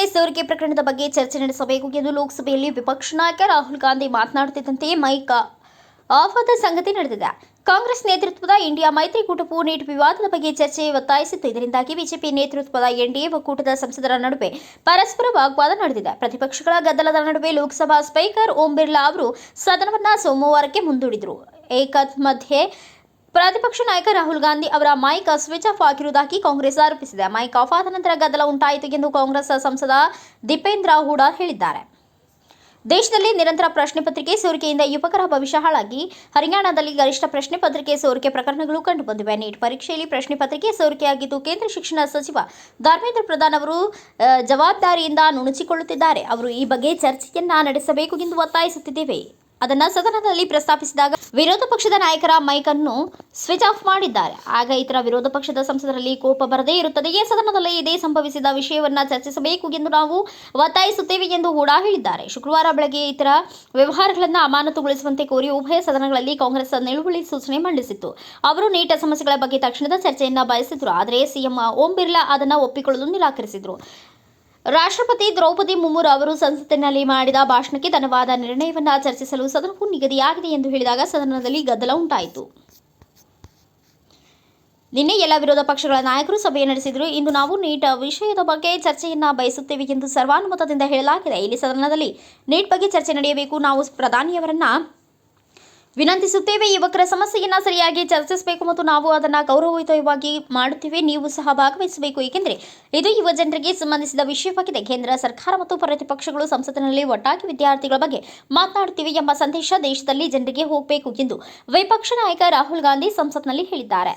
ವಿಷಯದ ಬಗ್ಗೆ ಚರ್ಚೆ ನಡೆಸಬೇಕು ಎಂದು ಲೋಕಸಭೆಯಲ್ಲಿ ವಿಪಕ್ಷ ನಾಯಕ ರಾಹುಲ್ ಗಾಂಧಿ ಮಾತನಾಡುತ್ತಿದ್ದಂತೆ ಮೈಕ್ ಆಫ್ ಆದ ಸಂಗತಿ ನಡೆದಿದೆ. ಕಾಂಗ್ರೆಸ್ ನೇತೃತ್ವದ ಇಂಡಿಯಾ ಮೈತ್ರಿಕೂಟವು ನೀಟ್ ವಿವಾದದ ಬಗ್ಗೆ ಚರ್ಚೆ ಒತ್ತಾಯಿಸಿತ್ತು. ಇದರಿಂದಾಗಿ ಬಿಜೆಪಿ ನೇತೃತ್ವದ ಎನ್ಡಿಎ ಒಕ್ಕೂಟದ ಸಂಸದರ ನಡುವೆ ಪರಸ್ಪರ ವಾಗ್ವಾದ ನಡೆದಿದೆ. ಪ್ರತಿಪಕ್ಷಗಳ ಗದ್ದಲದ ನಡುವೆ ಲೋಕಸಭಾ ಸ್ಪೀಕರ್ ಓಂ ಬಿರ್ಲಾ ಅವರು ಸದನವನ್ನ ಸೋಮವಾರಕ್ಕೆ ಮುಂದೂಡಿದರು. ಏಕತ್ ಮಧ್ಯೆ ಪ್ರತಿಪಕ್ಷ ನಾಯಕ ರಾಹುಲ್ ಗಾಂಧಿ ಅವರ ಮೈಕ್ ಸ್ವಿಚ್ ಆಫ್ ಆಗಿರುವುದಾಗಿ ಕಾಂಗ್ರೆಸ್ ಆರೋಪಿಸಿದೆ. ಮೈಕ್ ಆಫ್ ಆದ ನಂತರ ಗದ್ದಲ ಉಂಟಾಯಿತು ಎಂದು ಕಾಂಗ್ರೆಸ್ ಸಂಸದ ದೀಪೇಂದ್ರ ಹೂಡಾ ಹೇಳಿದ್ದಾರೆ. ದೇಶದಲ್ಲಿ ನಿರಂತರ ಪ್ರಶ್ನೆ ಪತ್ರಿಕೆ ಸೋರಿಕೆಯಿಂದ ಯುವಕರ ಭವಿಷ್ಯ ಹಾಳಾಗಿ. ಹರಿಯಾಣದಲ್ಲಿ ಗರಿಷ್ಠ ಪ್ರಶ್ನೆ ಪತ್ರಿಕೆ ಸೋರಿಕೆ ಪ್ರಕರಣಗಳು ಕಂಡುಬಂದಿವೆ. ನೀಟ್ ಪರೀಕ್ಷೆಯಲ್ಲಿ ಪ್ರಶ್ನೆ ಪತ್ರಿಕೆ ಸೋರಿಕೆಯಾಗಿದ್ದು, ಕೇಂದ್ರ ಶಿಕ್ಷಣ ಸಚಿವ ಧರ್ಮೇಂದ್ರ ಪ್ರಧಾನ್ ಅವರು ಜವಾಬ್ದಾರಿಯಿಂದ ನುಣುಚಿಕೊಳ್ಳುತ್ತಿದ್ದಾರೆ. ಅವರು ಈ ಬಗ್ಗೆ ಚರ್ಚೆಯನ್ನ ನಡೆಸಬೇಕು ಎಂದು ಒತ್ತಾಯಿಸುತ್ತಿದ್ದೇವೆ. ಅದನ್ನ ಸದನದಲ್ಲಿ ಪ್ರಸ್ತಾಪಿಸಿದಾಗ ವಿರೋಧ ಪಕ್ಷದ ನಾಯಕರ ಮೈಕ್ ಅನ್ನು ಸ್ವಿಚ್ ಆಫ್ ಮಾಡಿದ್ದಾರೆ. ಆಗ ಇತರ ವಿರೋಧ ಪಕ್ಷದ ಸಂಸದರಲ್ಲಿ ಕೋಪ ಬರದೇ ಇರುತ್ತದೆ. ಈ ಸದನದಲ್ಲಿ ಇದೇ ಸಂಭವಿಸಿದ ವಿಷಯವನ್ನ ಚರ್ಚಿಸಬೇಕು ಎಂದು ನಾವು ಒತ್ತಾಯಿಸುತ್ತೇವೆ ಎಂದು ಹೂಡಾ ಹೇಳಿದ್ದಾರೆ. ಶುಕ್ರವಾರ ಬೆಳಗ್ಗೆ ಇತರ ವ್ಯವಹಾರಗಳನ್ನು ಅಮಾನತುಗೊಳಿಸುವಂತೆ ಕೋರಿ ಉಭಯ ಸದನಗಳಲ್ಲಿ ಕಾಂಗ್ರೆಸ್ ನಿಲುವಳಿ ಸೂಚನೆ ಮಂಡಿಸಿತ್ತು. ಅವರು ನೀಟ ಸಮಸ್ಯೆಗಳ ಬಗ್ಗೆ ತಕ್ಷಣದ ಚರ್ಚೆಯನ್ನ ಬಯಸಿದ್ರು. ಆದರೆ ಸಿಎಂ ಓಂ ಬಿರ್ಲಾ ಅದನ್ನು ಒಪ್ಪಿಕೊಳ್ಳಲು ನಿರಾಕರಿಸಿದ್ರು. ರಾಷ್ಟ್ರಪತಿ ದ್ರೌಪದಿ ಮುರ್ಮು ಅವರು ಸಂಸತ್ತಿನಲ್ಲಿ ಮಾಡಿದ ಭಾಷಣಕ್ಕೆ ತನ್ನವಾದ ನಿರ್ಣಯವನ್ನು ಚರ್ಚಿಸಲು ಸದನಕ್ಕೂ ನಿಗದಿಯಾಗಿದೆ ಎಂದು ಹೇಳಿದಾಗ ಸದನದಲ್ಲಿ ಗದ್ದಲ ಉಂಟಾಯಿತು. ನಿನ್ನೆ ಎಲ್ಲ ವಿರೋಧ ಪಕ್ಷಗಳ ನಾಯಕರು ಸಭೆ ನಡೆಸಿದರು. ಇಂದು ನಾವು ನೀಟ್ ವಿಷಯದ ಬಗ್ಗೆ ಚರ್ಚೆಯನ್ನ ಬಯಸುತ್ತೇವೆ ಎಂದು ಸರ್ವಾನುಮತದಿಂದ ಹೇಳಲಾಗಿದೆ. ಇಲ್ಲಿ ಸದನದಲ್ಲಿ ನೀಟ್ ಬಗ್ಗೆ ಚರ್ಚೆ ನಡೆಯಬೇಕು. ನಾವು ಪ್ರಧಾನಿಯವರನ್ನ ವಿನಂತಿಸುತ್ತೇವೆ, ಯುವಕರ ಸಮಸ್ಯೆಯನ್ನು ಸರಿಯಾಗಿ ಚರ್ಚಿಸಬೇಕು ಮತ್ತು ನಾವು ಅದನ್ನ ಗೌರವಯುತವಾಗಿ ಮಾಡುತ್ತೇವೆ, ನೀವು ಸಹ ಭಾಗವಹಿಸಬೇಕು. ಏಕೆಂದರೆ ಇದು ಯುವ ಜನರಿಗೆ ಸಂಬಂಧಿಸಿದ ವಿಷಯವಾಗಿದೆ. ಕೇಂದ್ರ ಸರ್ಕಾರ ಮತ್ತು ಪ್ರತಿಪಕ್ಷಗಳು ಸಂಸತ್ತಿನಲ್ಲಿ ಒಟ್ಟಾಗಿ ವಿದ್ಯಾರ್ಥಿಗಳ ಬಗ್ಗೆ ಮಾತನಾಡುತ್ತಿವೆ ಎಂಬ ಸಂದೇಶ ದೇಶದಲ್ಲಿ ಜನರಿಗೆ ಹೋಗಬೇಕು ಎಂದು ವಿಪಕ್ಷ ನಾಯಕ ರಾಹುಲ್ ಗಾಂಧಿ ಸಂಸತ್ನಲ್ಲಿ ಹೇಳಿದ್ದಾರೆ.